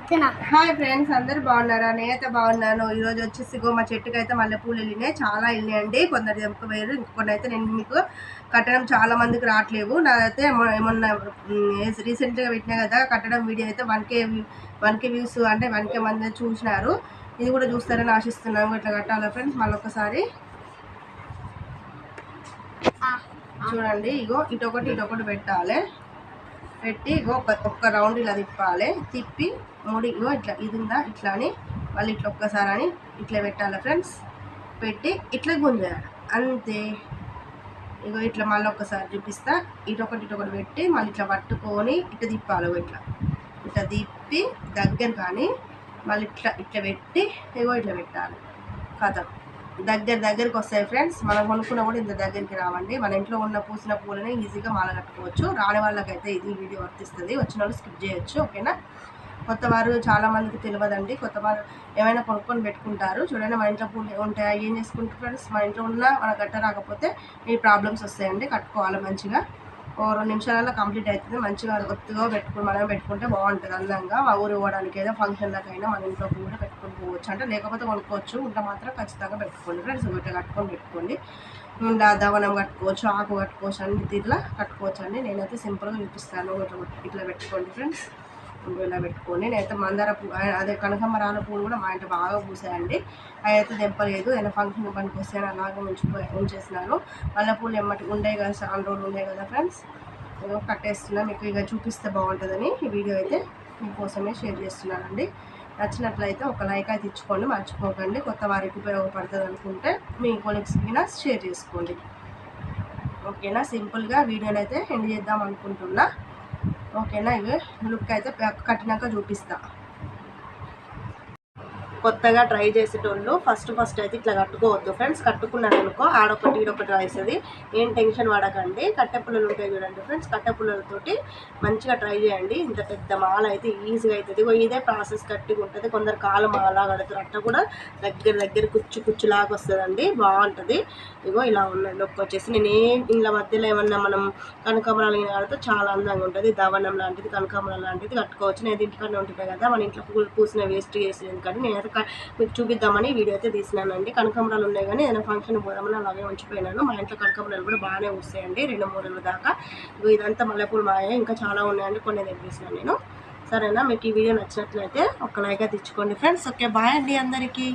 Hi friends అందరు బాగున్నారా? నేనైతే బాగున్నాను. ఈ రోజు వచ్చేసి గో మా చెట్టుకి అయితే మల్లెపూలు వెళ్ళినాయి. చాలా వెళ్ళినాయండి. కొందరు తెంపుకోవేరు ఇంకొన్ని అయితే నేను మీకు కట్టడం చాలా మందికి రావట్లేవు. నాదైతే మొ- మొన్న రీసెంట్గా పెట్టినా కదా కట్టడం వీడియో అయితే one K one K views అంటే వన్ కే మంది చూసినారు. ఇది కూడా చూస్తారని ఆశిస్తున్నాను ఇట్లా కట్టాలి ఫ్రెండ్స్? మళ్ళీ ఒకసారి చూడండి. ఇగో ఇటొకటి ఇటొకటి పెట్టాలి. పెట్టి ఒక ఒక్క రౌండ్ ఇలా తిప్పాలి. తిప్పి మూడు ఇగో ఇట్లా ఇది ఉందా ఇట్లా అని మళ్ళీ ఇట్లా ఒక్కసారి అని ఇట్లా పెట్టాలి ఫ్రెండ్స్. పెట్టి ఇట్లా గుంజేయాలి. అంతే. ఇగో ఇట్లా మళ్ళీ ఒక్కసారి చూపిస్తా. ఇటొకటి ఇటొకటి పెట్టి మళ్ళీ ఇట్లా పట్టుకొని ఇట్లా తిప్పాలి ఇట్లా. ఇట్లా తిప్పి దగ్గర కానీ మళ్ళీ ఇట్లా ఇట్లా పెట్టి ఇగో ఇట్లా పెట్టాలి. కథ. దగ్గర దగ్గరికి వస్తాయి ఫ్రెండ్స్ మనం కొనుక్కున్న కూడా ఇంత దగ్గరికి రావండి. మన ఇంట్లో ఉన్న పూసిన పూలని ఈజీగా మాల కట్టుకోవచ్చు. రాని వాళ్ళకైతే ఇది వీడియో వర్తిస్తుంది. వచ్చిన వాళ్ళు స్కిప్ చేయొచ్చు ఓకేనా కొత్త వారు చాలామందికి తెలియదండి. కొత్త వారు ఏమైనా కొనుక్కొని పెట్టుకుంటారు. చూడండి మా ఇంట్లో పూలు ఉంటాయి? ఏం చేసుకుంటారు ఫ్రెండ్స్ మా ఇంట్లో ఉన్న మన గట్ట రాకపోతే ఈ ప్రాబ్లమ్స్ వస్తాయండి. కట్టుకోవాలి మంచిగా. ఓ రెండు నిమిషాలలో కంప్లీట్ అవుతుంది. మంచిగా ఒత్తుగా పెట్టుకుని మనం పెట్టుకుంటే బాగుంటుంది. అందంగా మా ఊరు ఇవ్వడానికి ఏదో ఫంక్షన్లకైనా మన ఇంట్లో కూడా పెట్టుకుని పోవచ్చు. అంటే లేకపోతే కొనుక్కోవచ్చు. ఉంటే మాత్రం ఖచ్చితంగా పెట్టుకోండి. ఫ్రెండ్స్ ఒకటి కట్టుకొని పెట్టుకోండి. ఉండా దవనం కట్టుకోవచ్చు ఆకు కట్టుకోవచ్చు అన్ని ఇట్లా కట్టుకోవచ్చు అండి. నేనైతే సింపుల్గా చూపిస్తాను. ఇట్లా ఇట్లా పెట్టుకోండి ఫ్రెండ్స్. ఇంకో ఇలా పెట్టుకొని నేనైతే మందార పూ అదే కనకమరాల పూలు కూడా మా ఇంట బాగా పూసాయండి. అవి అయితే తెంపలేదు ఏదైనా ఫంక్షన్ పనికి వస్తే అలాగే ఉంచిపోయి ఉంచేసినాను. మళ్ళీ పూలు ఎమ్మటి ఉండే కదా చాలా రోజులు ఉండే కదా ఫ్రెండ్స్? ఏదో కట్టేస్తున్నా మీకు ఇక చూపిస్తే బాగుంటుందని ఈ వీడియో అయితే మీకోసమే షేర్ చేస్తున్నానండి. నచ్చినట్లయితే ఒక లైక్ అయితే ఇచ్చుకోండి మర్చిపోకండి. కొత్త వారికి ఉపయోగపడుతుంది అనుకుంటే మీ కొలీగ్స్కి షేర్ చేసుకోండి. ఓకేనా? సింపుల్గా వీడియోని అయితే ఎండ్ చేద్దాం అనుకుంటున్నా. ఓకేనా ఇవి? లుక్ అయితే కట్టినాక చూపిస్తా. కొత్తగా ట్రై చేసేటోళ్ళు ఫస్ట్ ఫస్ట్ అయితే ఇట్లా కట్టుకోవద్దు ఫ్రెండ్స్ కట్టుకున్నాను అనుకో ఆడొకటి ఈడొకటి వేస్తుంది ఏం టెన్షన్ పడకండి. కట్టె పుల్లలు ఉంటాయి చూడండి ఫ్రెండ్స్ కట్టె పుల్లలతోటి మంచిగా ట్రై చేయండి. ఇంత పెద్ద మాల అయితే ఈజీగా అవుతుంది ఇదే ప్రాసెస్ కట్టిగా ఉంటుంది. కొందరు కాలు మాల కడతారు అట్లా కూడా దగ్గర దగ్గర కుచ్చు కుచ్చులాగా వస్తుందండి. బాగుంటుంది. ఇగో ఇలా ఉన్న లుక్ వచ్చేసి నేను ఏం ఇంట్లో మధ్యలో ఏమన్నా మనం కనకాంబరాలు కడితే చాలా అందంగా ఉంటుంది. దవనం లాంటిది కనకాంబరం లాంటిది కట్టుకోవచ్చు. నేను ఇంటికన్నా ఉంటుంది కదా. మన ఇంట్లో పూలు పూసిన వేస్ట్ చేసేది కానీ నేనైతే క- మీకు చూపిద్దామని వీడియో అయితే తీసినానండి. కనకాంబరాలు ఉన్నాయి కానీ ఏదైనా ఫంక్షన్ పోదామని అలాగే ఉంచిపోయినాను. మా ఇంట్లో కనకాంబరాలు కూడా బాగానే వస్తాయండి. రెండు మూడు దాకా. ఇదంతా మల్లెపూలు మాయ. ఇంకా చాలా ఉన్నాయండి. కొన్ని తెప్పిస్తున్నాను నేను. సరేనా? మీకు ఈ వీడియో నచ్చినట్లయితే ఒక లైక్ అయితే ఇచ్చుకోండి ఫ్రెండ్స్. ఓకే బాయ్ అండి అందరికీ.